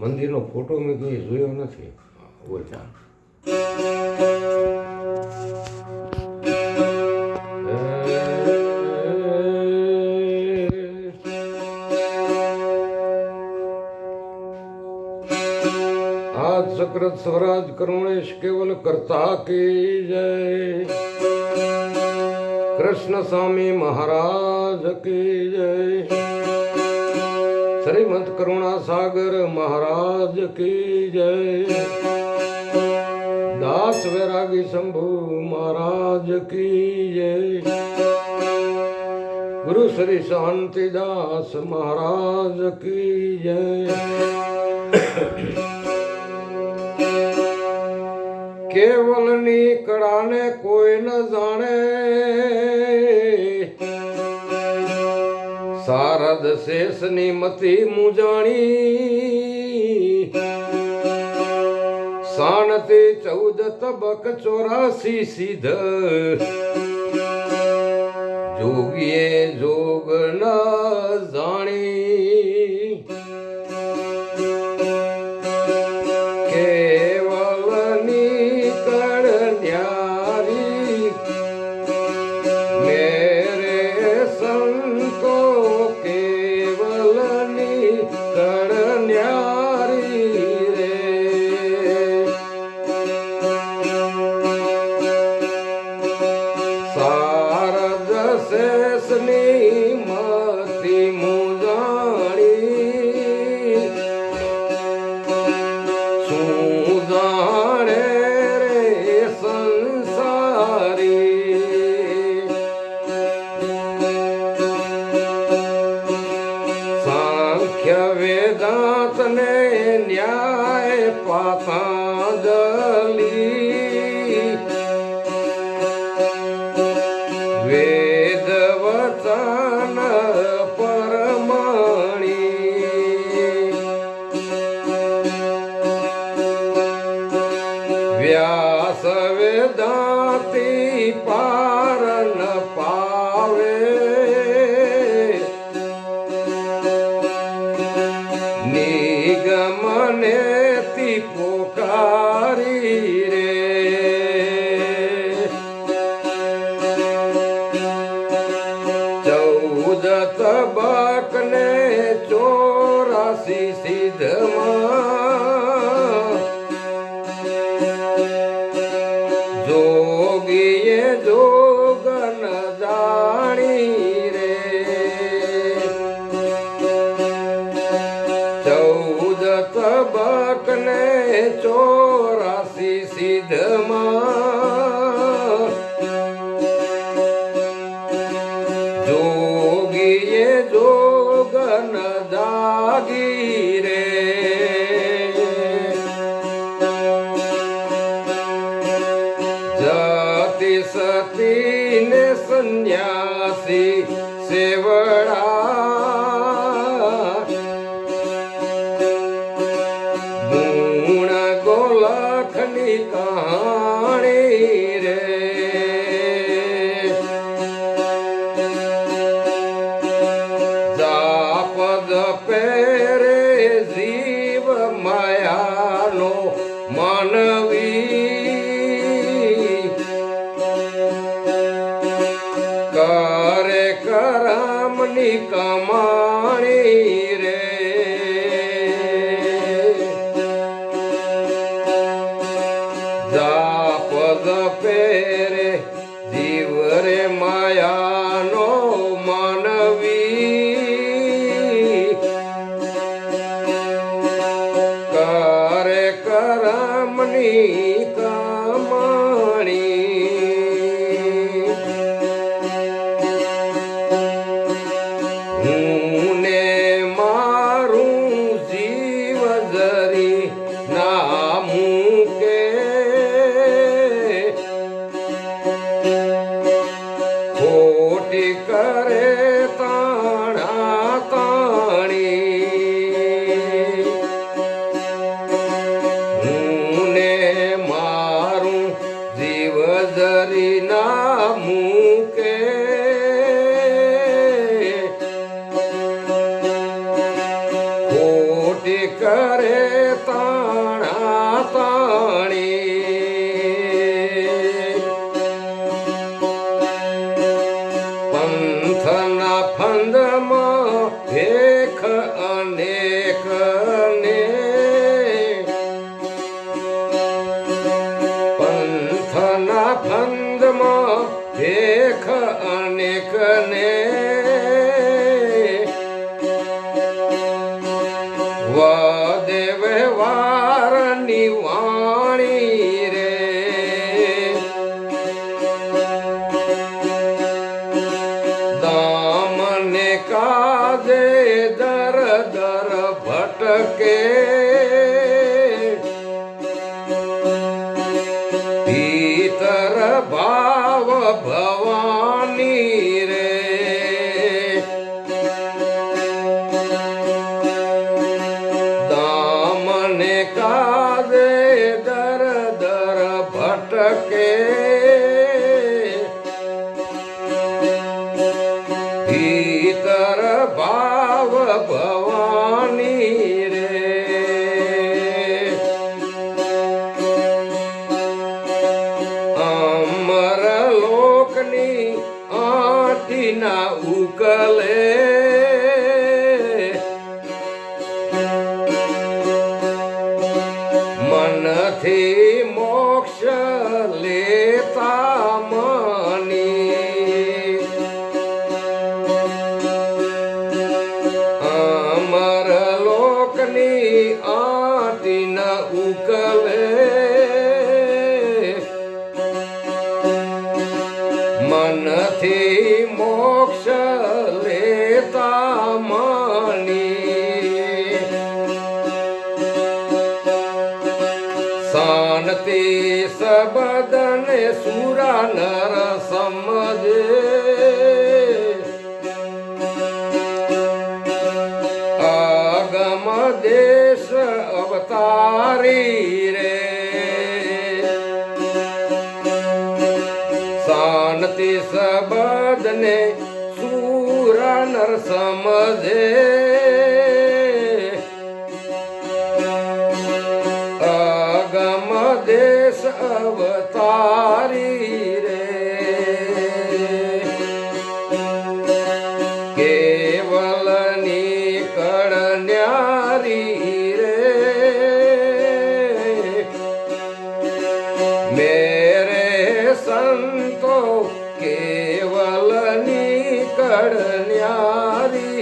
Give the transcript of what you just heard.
મંદિરનો ફોટો મેં કંઈ જોયો નથી. બોલતા. આજ સક્રત સ્વરાજ કરુણેશ કેવલ કરતા કે જય. કૃષ્ણ સ્વામી મહારાજ કે જય. શ્રીમંત કરુણા સાગર મહારાજ કી જય. દાસ વૈરાગી શંભુ મહારાજ કી જય. ગુરુ શ્રી શાંતિદાસ મહારાજ કી જય. કેવલની કળાને કોઈ ન જાણે. શેષની મતી મુજાણી શાનતી ચૌદ તબક ચોરાસી સિદ્ધ. જોગીએ જોગ ન જાણી. ન્યાય પાતાંજલિ વેદ વચન પરમણી વ્યાસ વેદાંતિ પાર તી પોકારી રે ચોરાસી સિદ્ધમાં. જોગીએ જોગન જાગી રે. જતી સતી ને સંન્યાસી સેવડા ગોલખની કહાણી રે. જાપદ પેરે જીવ માયાનો માનવી કરે કરામની કમાણી જાપ જપે રે જીવ રે માયાનો માનવી. કરે કરમની કમાણી જીવ ફંદમાં દેખ અનેક ને ભાવ ભવા આગની આઠીના ઉકલે. નથી મોક્ષ લેતા મણી શાંતિ સબદને સુરા નર નાદને સૂર નર સમજે. અગમ દેશ અવતારી കടഞ്ഞാതി